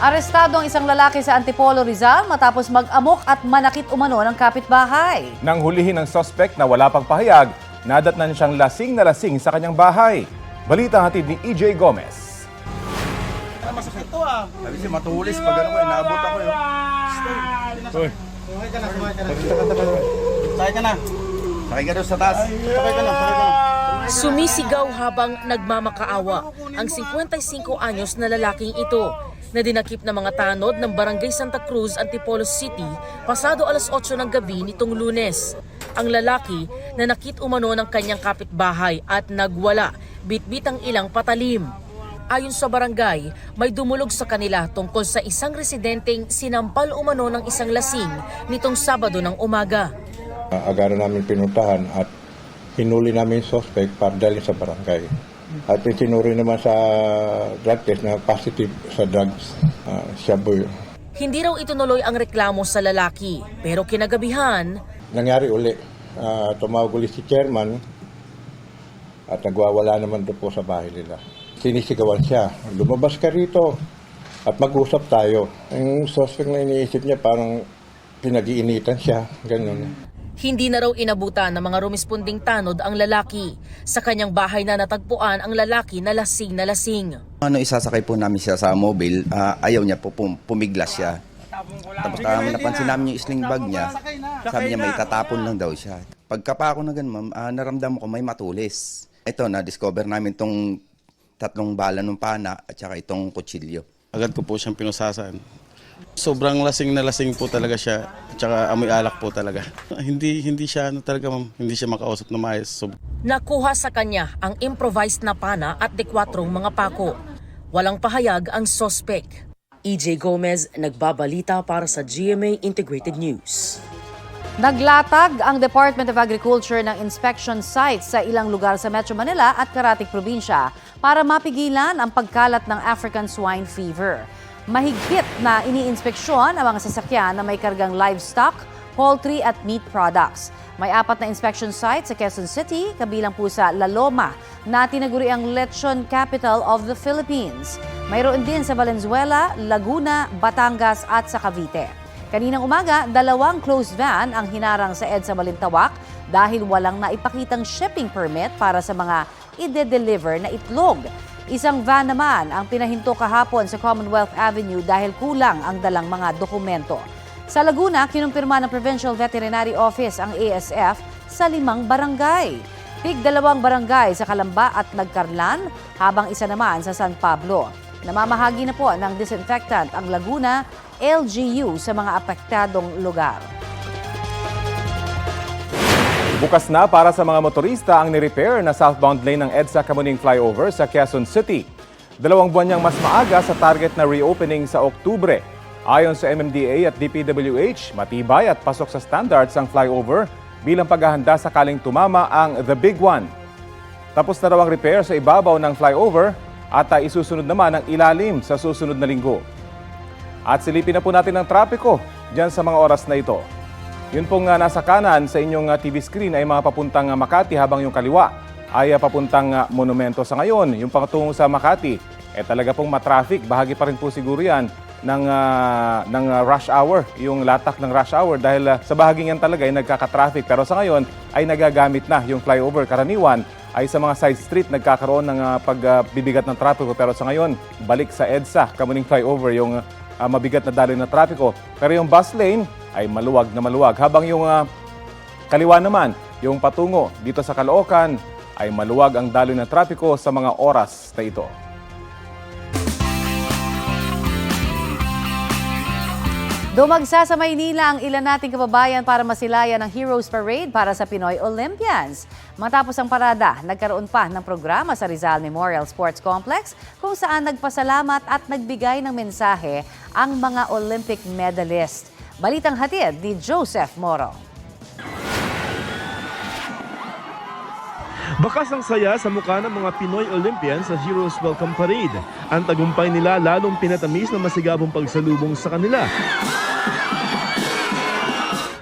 Arestado ang isang lalaki sa Antipolo Rizal matapos mag-amok at manakit umano ng kapitbahay. Nang hulihin ng suspect na wala pang pahayag, nadatnan siyang lasing na lasing sa kanyang bahay. Balita hatid ni EJ Gomez. Sabi siya matulis pag ano ko, eh, naabot ako yun. Sakay ka na, sakay ka na. Sakay ka doon sa taas. Sakay ka na, sakay ka na. Sumisigaw habang nagmamakaawa ang 55 anyos na lalaking ito na dinakip ng mga tanod ng Barangay Santa Cruz, Antipolo City pasado alas 8 ng gabi nitong lunes. Ang lalaki na nakit umano ng kanyang kapitbahay at nagwala bitbit ang ilang patalim. Ayon sa barangay, may dumulog sa kanila tungkol sa isang residenteng sinampal umano ng isang lasing nitong Sabado ng umaga. Agad na namin pinuntahan at hinuli namin suspect para dalhin sa barangay. At itinuri naman sa drug test na positive sa drugs, uh, shabu. Hindi raw itunuloy ang reklamo sa lalaki, pero kinagabihan, Nangyari uli, uh, tumawag ulit si chairman at nagwawala naman doon po sa bahay nila. Sinisigawan siya, lumabas ka rito at mag-usap tayo. Yung suspect na iniisip niya parang pinag-iinitan siya, ganun. Hindi na raw inabutan ng mga rumisponding tanod ang lalaki. Sa kanyang bahay na natagpuan ang lalaki na lasing na lasing. Ano isasakay po namin siya sa mobile, ah, ayaw niya po pum- pumiglas siya. Tapos uh, napansin namin yung sling bag niya, sabi niya may tatapon lang daw siya. Pagka pa ako na ganun, ma'am, ah, naramdam ko may matulis. Ito, na-discover namin tong tatlong bala ng pana at saka itong kutsilyo. Agad ko po siyang pinusasan. Sobrang lasing na lasing po talaga siya. At saka amoy alak po talaga. hindi hindi siya ano talaga ma'am, hindi siya makausap na maayos. So, Nakuha sa kanya ang improvised na pana at dekwatrong mga pako. Walang pahayag ang suspect. EJ Gomez, nagbabalita para sa GMA Integrated News. Naglatag ang Department of Agriculture ng inspection sites sa ilang lugar sa Metro Manila at Karatig Probinsya para mapigilan ang pagkalat ng African swine fever. Mahigpit na iniinspeksyon ang mga sasakyan na may kargang livestock, poultry at meat products. May apat na inspection sites sa Quezon City, kabilang po sa La Loma, na tinaguri ang lechon capital of the Philippines. Mayroon din sa Valenzuela, Laguna, Batangas at sa Cavite. Kaninang umaga, dalawang closed van ang hinarang sa EDSA Balintawak dahil walang naipakitang shipping permit para sa mga ide-deliver na itlog. Isang van naman ang pinahinto kahapon sa Commonwealth Avenue dahil kulang ang dalang mga dokumento. Sa Laguna, kinumpirma ng Provincial Veterinary Office ang ASF sa limang barangay. Tig dalawang barangay sa Kalamba at Nagkarlan, habang isa naman sa San Pablo. Namamahagi na po ng disinfectant ang Laguna, LGU sa mga apektadong lugar. Bukas na para sa mga motorista ang nirepair na southbound lane ng EDSA Kamuning Flyover sa Quezon City. Dalawang buwan niyang mas maaga sa target na reopening sa Oktubre. Ayon sa MMDA at DPWH, matibay at pasok sa standards ang flyover bilang paghahanda sakaling tumama ang The Big One. Tapos na raw ang repair sa ibabaw ng flyover at isusunod naman ang ilalim sa susunod na linggo. At silipin na po natin ang trapiko dyan sa mga oras na ito. Yun pong ah, nasa kanan sa inyong ah, TV screen ay mga papuntang ah, Makati habang yung kaliwa ay papuntang Monumento sa ngayon. Yung patungo sa Makati, eh talaga pong matraffic. Bahagi pa rin po siguro yan ng, ah, ng rush hour, yung latak ng rush hour dahil ah, sa bahaging yan talaga ay nagkaka-traffic. Pero sa ngayon ay nagagamit na yung flyover karaniwan ay sa mga side street nagkakaroon ng ah, pagbibigat ng trapiko. Pero sa ngayon, balik sa EDSA, Kamuning Flyover, yung ah, mabigat na daloy na trapiko. Pero yung bus lane ay maluwag na maluwag. Habang yung ah, kaliwa naman, yung patungo dito sa Caloocan, ay maluwag ang daloy ng trapiko sa mga oras na ito. Dumagsa sa Maynila ang ilan nating kababayan para masilayan ng Heroes Parade para sa Pinoy Olympians. Matapos ang parada, nagkaroon pa ng programa sa Rizal Memorial Sports Complex kung saan nagpasalamat at nagbigay ng mensahe ang mga Olympic medalist. Balitang hatid ni Joseph Moro. Bakas ang saya sa mukha ng mga Pinoy Olympians sa Heroes Welcome Parade. Ang tagumpay nila lalong pinatamis na masigabong pagsalubong sa kanila.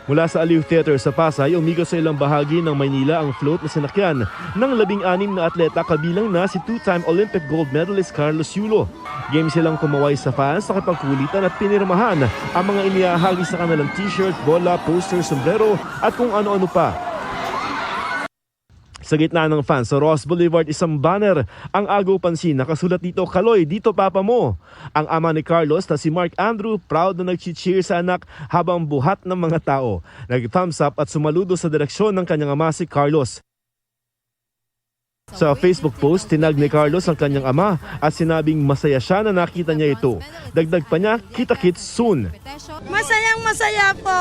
Mula sa Aliw Theater sa Pasay, umikot sa ilang bahagi ng Maynila ang float na sinakyan ng labing-anim na atleta kabilang na si two-time Olympic gold medalist Carlos Yulo. Game silang kumaway sa fans, nakipagkulitan at pinirmahan ang mga iniahagi sa kanilang t-shirt, bola, poster, sombrero at kung ano-ano pa. Sa gitna ng fans sa Ross Boulevard, isang banner ang agaw pansin. Nakasulat dito, Kaloy, dito papa mo. Ang ama ni Carlos na si Mark Andrew, proud na nag-cheer sa anak habang buhat ng mga tao. Nag-thumbs up at sumaludo sa direksyon ng kanyang ama si Carlos. Sa Facebook post, tinag ni Carlos ang kanyang ama at sinabing masaya siya na nakita niya ito. Dagdag pa niya, kita-kits soon. Masayang masaya po.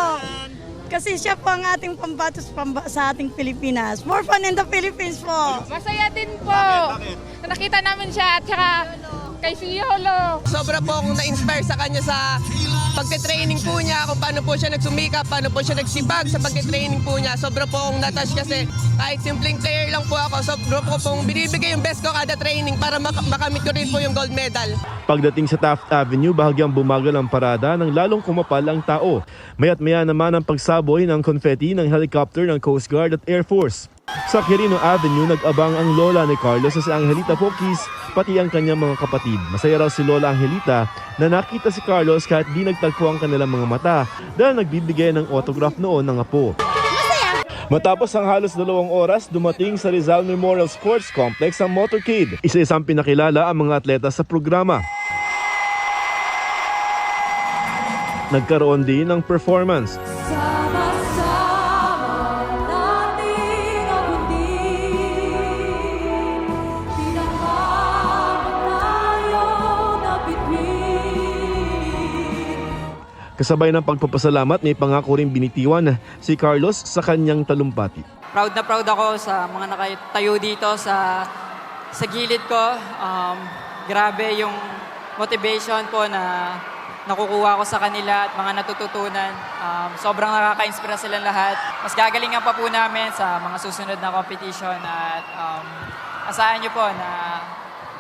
Kasi siya po ang ating pambatos pamba sa ating Pilipinas. More fun in the Philippines po. Masaya din po. Na nakita namin siya at saka kay Fiolo. Sobra po akong na-inspire sa kanya sa pagte-training po niya, kung paano po siya nagsumikap, paano po siya nagsibag sa pagte-training po niya. Sobra po akong natouch kasi kahit simpleng player lang po ako, sobra po pong binibigay yung best ko kada training para mak- makamit ko rin po yung gold medal. Pagdating sa Taft Avenue, bahagyang bumagal ang parada nang lalong kumapal ang tao. Mayat maya naman ang pagsaboy ng confetti ng helicopter ng Coast Guard at Air Force. Sa Quirino Avenue, nag-abang ang lola ni Carlos sa si Angelita Pokis, pati ang kanyang mga kapatid. Masaya raw si Lola Angelita na nakita si Carlos kahit di nagtagpo ang kanilang mga mata dahil nagbibigay ng autograph noon ng apo. Matapos ang halos dalawang oras, dumating sa Rizal Memorial Sports Complex ang motorcade. Isa-isang pinakilala ang mga atleta sa programa. Nagkaroon din ng performance. Kasabay ng pagpapasalamat, may pangako rin binitiwan si Carlos sa kanyang talumpati. proud na proud ako sa mga nakatayo dito sa sa gilid ko. Um, grabe yung motivation po na nakukuha ko sa kanila at mga natututunan. Um, sobrang nakaka-inspira silang lahat. Mas gagalingan pa po namin sa mga susunod na competition at um, asahan nyo po na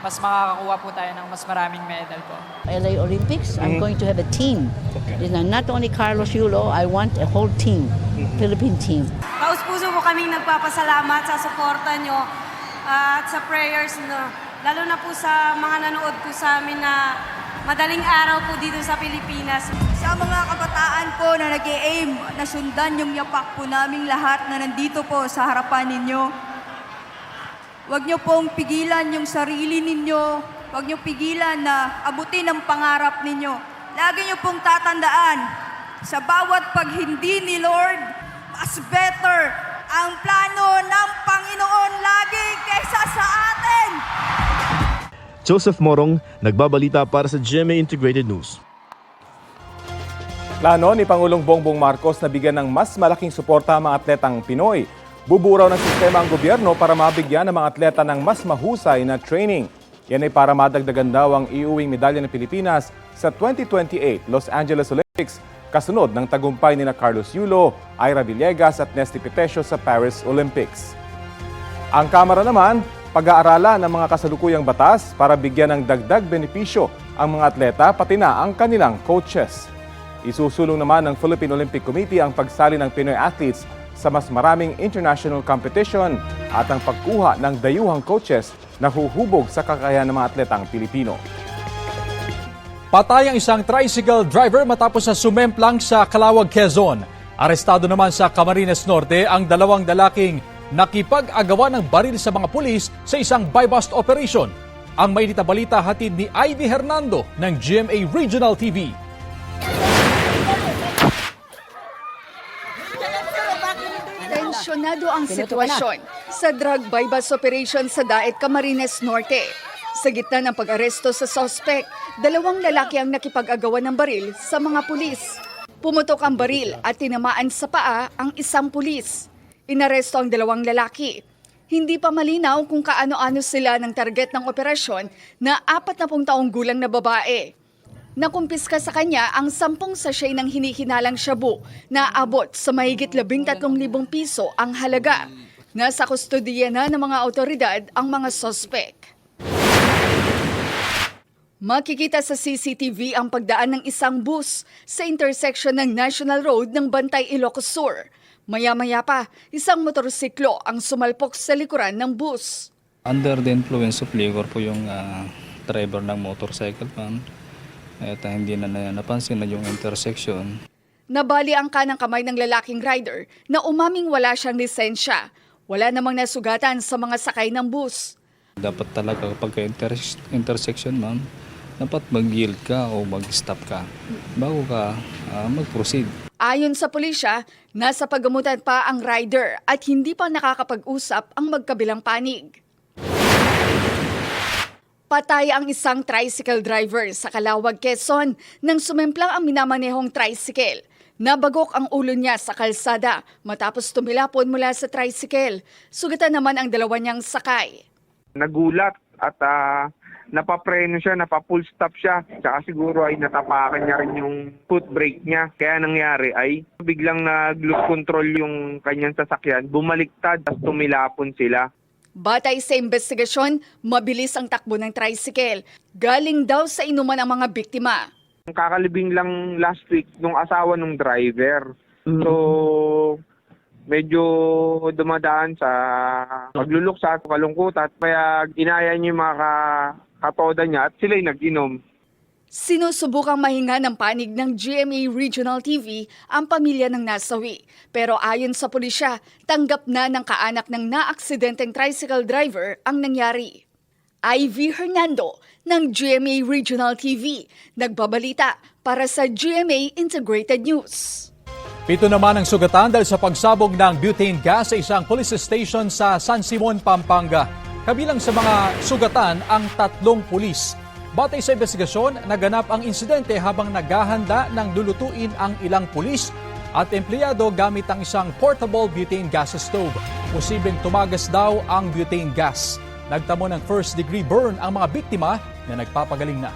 mas makakakuha po tayo ng mas maraming medal po. LA Olympics, I'm going to have a team. It's not only Carlos Yulo, I want a whole team, Philippine team. Taos puso po kaming nagpapasalamat sa suporta nyo at sa prayers nyo. Lalo na po sa mga nanood po sa amin na madaling araw po dito sa Pilipinas. Sa mga kabataan po na nag aim na sundan yung yapak po naming lahat na nandito po sa harapan ninyo. Huwag niyo pong pigilan yung sarili ninyo. Huwag niyo pigilan na abutin ang pangarap ninyo. Lagi niyo pong tatandaan, sa bawat paghindi ni Lord, mas better ang plano ng Panginoon lagi kaysa sa atin. Joseph Morong, nagbabalita para sa GMA Integrated News. Plano ni Pangulong Bongbong Marcos na bigyan ng mas malaking suporta ang mga atletang Pinoy. Buburaw ng sistema ang gobyerno para mabigyan ng mga atleta ng mas mahusay na training. Yan ay para madagdagan daw ang iuwing medalya ng Pilipinas sa 2028 Los Angeles Olympics kasunod ng tagumpay ni na Carlos Yulo, Ira Villegas at Nesty Petesio sa Paris Olympics. Ang Kamara naman, pag-aaralan ng mga kasalukuyang batas para bigyan ng dagdag benepisyo ang mga atleta pati na ang kanilang coaches. Isusulong naman ng Philippine Olympic Committee ang pagsali ng Pinoy athletes sa mas maraming international competition at ang pagkuha ng dayuhang coaches na huhubog sa kakayahan ng mga atletang Pilipino. Patay ang isang tricycle driver matapos sa sumemplang sa Calawag, Quezon. Arestado naman sa Camarines Norte ang dalawang lalaking nakipag-agawa ng baril sa mga pulis sa isang buy-bust operation. Ang may balita hatid ni Ivy Hernando ng GMA Regional TV. Tensyonado ang sitwasyon sa drug buy-bust operation sa Daet, Camarines Norte. Sa gitna ng pag-aresto sa sospek, dalawang lalaki ang nakipag-agawan ng baril sa mga pulis. Pumutok ang baril at tinamaan sa paa ang isang pulis. Inaresto ang dalawang lalaki. Hindi pa malinaw kung kaano-ano sila ng target ng operasyon na apat na pung taong gulang na babae. Nakumpiska sa kanya ang sampung sachet ng hinihinalang shabu na abot sa mahigit 13,000 piso ang halaga. Nasa kustodiya na ng mga otoridad ang mga sospek. Makikita sa CCTV ang pagdaan ng isang bus sa intersection ng National Road ng Bantay, Ilocos Sur. Maya-maya pa, isang motorsiklo ang sumalpok sa likuran ng bus. Under the influence of liquor po yung ah, driver ng motorcycle man. At ah, hindi na, na napansin na yung intersection. Nabali ang kanang kamay ng lalaking rider na umaming wala siyang lisensya. Wala namang nasugatan sa mga sakay ng bus. Dapat talaga pagka inter- intersection ma'am, dapat mag-yield ka o mag-stop ka bago ka ah, mag-proceed. Ayon sa pulisya, nasa pagamutan pa ang rider at hindi pa nakakapag-usap ang magkabilang panig. Patay ang isang tricycle driver sa Calawag, Quezon nang sumemplang ang minamanehong tricycle. Nabagok ang ulo niya sa kalsada matapos tumilapon mula sa tricycle. Sugatan naman ang dalawa niyang sakay. nagulat at ah, napapreno siya, napapull stop siya. Tsaka siguro ay natapakan niya rin yung foot brake niya. Kaya nangyari ay biglang nag-lose control yung kanyang sasakyan, bumaliktad, tapos tumilapon sila. Batay sa investigasyon, mabilis ang takbo ng tricycle. Galing daw sa inuman ang mga biktima. Kakalibing lang last week nung asawa nung driver. So, medyo dumadaan sa pagluluksa, kalungkutan. Kaya inaya niya yung mga ka- katoda niya at sila'y nag-inom. Sinusubukang mahinga ng panig ng GMA Regional TV ang pamilya ng nasawi. Pero ayon sa pulisya, tanggap na ng kaanak ng naaksidenteng tricycle driver ang nangyari. Ivy Hernando ng GMA Regional TV, nagbabalita para sa GMA Integrated News. Pito naman ang sugatan dahil sa pagsabog ng butane gas sa isang police station sa San Simon, Pampanga. Kabilang sa mga sugatan ang tatlong pulis. Batay sa investigasyon, naganap ang insidente habang naghahanda ng lulutuin ang ilang pulis at empleyado gamit ang isang portable butane gas stove. Posibleng tumagas daw ang butane gas. Nagtamo ng first degree burn ang mga biktima na nagpapagaling na.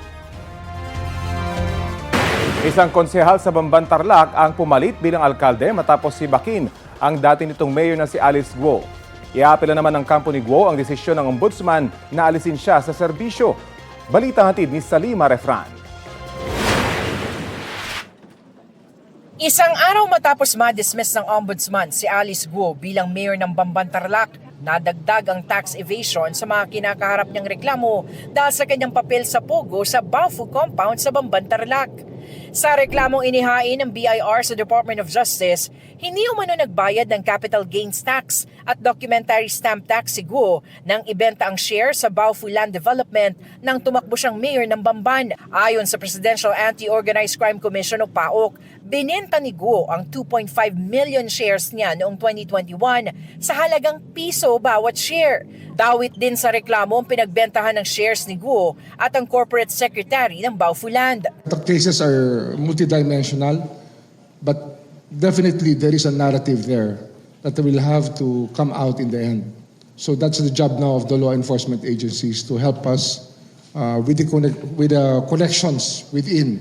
Isang konsehal sa Bamban Tarlac ang pumalit bilang alkalde matapos si Bakin ang dati nitong mayor na si Alice Guo. Iapela naman ng kampo ni Guo ang desisyon ng ombudsman na alisin siya sa serbisyo. Balita hatid ni Salima Refran. Isang araw matapos ma-dismiss ng ombudsman si Alice Guo bilang mayor ng Bamban Tarlac, nadagdag ang tax evasion sa mga kinakaharap niyang reklamo dahil sa kanyang papel sa Pogo sa Bafu compound sa Bamban Tarlac. Sa reklamong inihain ng BIR sa Department of Justice, hindi umano nagbayad ng capital gains tax at documentary stamp tax si Guo nang ibenta ang share sa Baofu Land Development nang tumakbo siyang mayor ng Bamban. Ayon sa Presidential Anti-Organized Crime Commission o PAOK, binenta ni Guo ang 2.5 million shares niya noong 2021 sa halagang piso bawat share. Dawit din sa reklamo ang pinagbentahan ng shares ni Guo at ang corporate secretary ng Baofu Land. The cases are multidimensional, but definitely there is a narrative there that will have to come out in the end. So that's the job now of the law enforcement agencies to help us uh, with the connect, with the connections within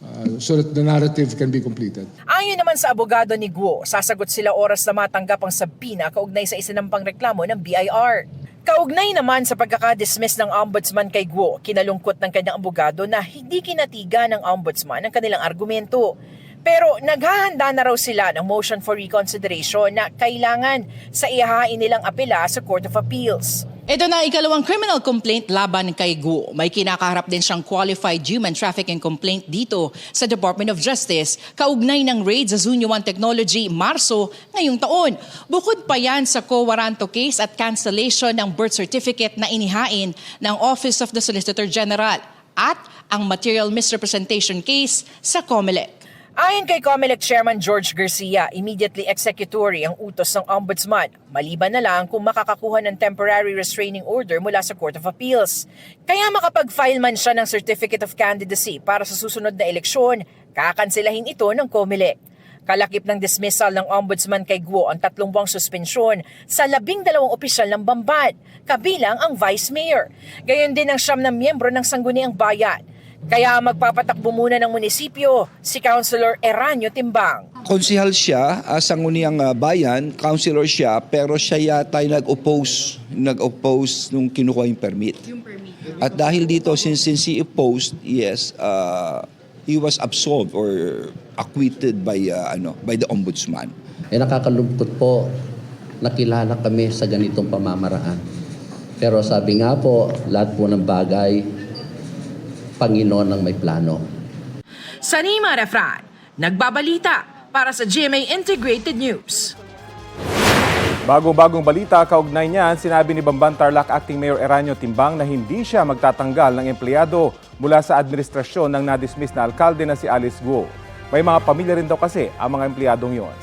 uh, so that the narrative can be completed. Ayon naman sa abogado ni Guo, sasagot sila oras na matanggap ang sabina kaugnay sa isinampang reklamo ng BIR. Kaugnay naman sa pagkakadismiss ng ombudsman kay Guo, kinalungkot ng kanyang abogado na hindi kinatiga ng ombudsman ang kanilang argumento. Pero naghahanda na raw sila ng motion for reconsideration na kailangan sa ihahain nilang apela sa Court of Appeals. Ito na ikalawang criminal complaint laban kay Guo. May kinakaharap din siyang qualified human trafficking complaint dito sa Department of Justice kaugnay ng raid sa Zunyo One Technology Marso ngayong taon. Bukod pa yan sa co-waranto case at cancellation ng birth certificate na inihain ng Office of the Solicitor General at ang material misrepresentation case sa COMELEC. Ayon kay COMELEC Chairman George Garcia, immediately executory ang utos ng ombudsman, maliban na lang kung makakakuha ng temporary restraining order mula sa Court of Appeals. Kaya makapag-file man siya ng Certificate of Candidacy para sa susunod na eleksyon, kakansilahin ito ng COMELEC. Kalakip ng dismissal ng ombudsman kay Guo ang tatlong buwang suspensyon sa labing dalawang opisyal ng Bamban, kabilang ang vice mayor. Gayon din ang siyam na miyembro ng Sangguniang Bayan. Kaya magpapatakbo muna ng munisipyo si Councilor Eranio Timbang. Konsihal siya, uh, sangguniang ah, bayan, councilor siya, pero siya yata ay nag-oppose, nag-oppose nung kinukuha yung permit. Yung permit. At dahil dito, since, since he opposed, yes, uh, he was absolved or acquitted by, uh, ano, by the ombudsman. Eh nakakalungkot po, nakilala kami sa ganitong pamamaraan. Pero sabi nga po, lahat po ng bagay, Panginoon ang may plano. Sanima Refran, nagbabalita para sa GMA Integrated News. Bagong-bagong balita kaugnay niyan, sinabi ni Bamban Tarlac Acting Mayor Eranio Timbang na hindi siya magtatanggal ng empleyado mula sa administrasyon ng nadismiss na alkalde na si Alice Guo. May mga pamilya rin daw kasi ang mga empleyadong yon.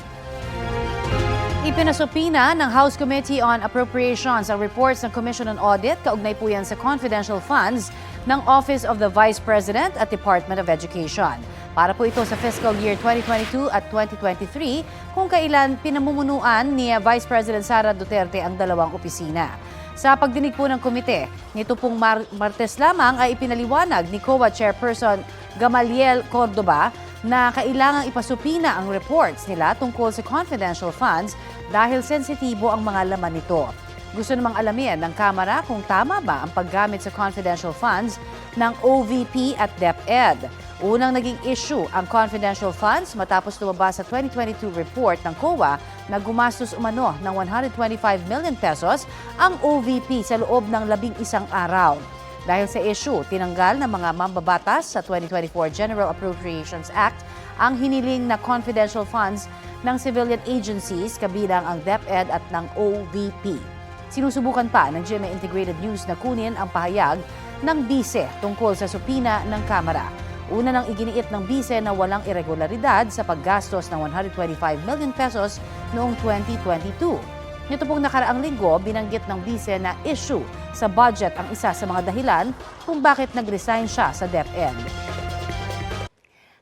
Ipinasupina ng House Committee on Appropriations ang reports ng Commission on Audit kaugnay po yan sa confidential funds ng Office of the Vice President at Department of Education. Para po ito sa fiscal year 2022 at 2023 kung kailan pinamumunuan ni Vice President Sara Duterte ang dalawang opisina. Sa pagdinig po ng komite, nito pong Mar- Martes lamang ay ipinaliwanag ni COA Chairperson Gamaliel Cordoba na kailangang ipasupina ang reports nila tungkol sa confidential funds dahil sensitibo ang mga laman nito. Gusto namang alamin ng Kamara kung tama ba ang paggamit sa confidential funds ng OVP at DepEd. Unang naging issue ang confidential funds matapos lumabas sa 2022 report ng COA na gumastos umano ng 125 million pesos ang OVP sa loob ng labing isang araw. Dahil sa issue, tinanggal ng mga mambabatas sa 2024 General Appropriations Act ang hiniling na confidential funds ng civilian agencies kabilang ang DepEd at ng OVP. Sinusubukan pa ng GMA Integrated News na kunin ang pahayag ng bise tungkol sa supina ng Kamara. Una nang iginiit ng bise na walang irregularidad sa paggastos ng 125 million pesos noong 2022. Nito pong nakaraang linggo, binanggit ng bise na issue sa budget ang isa sa mga dahilan kung bakit nag-resign siya sa DepEd.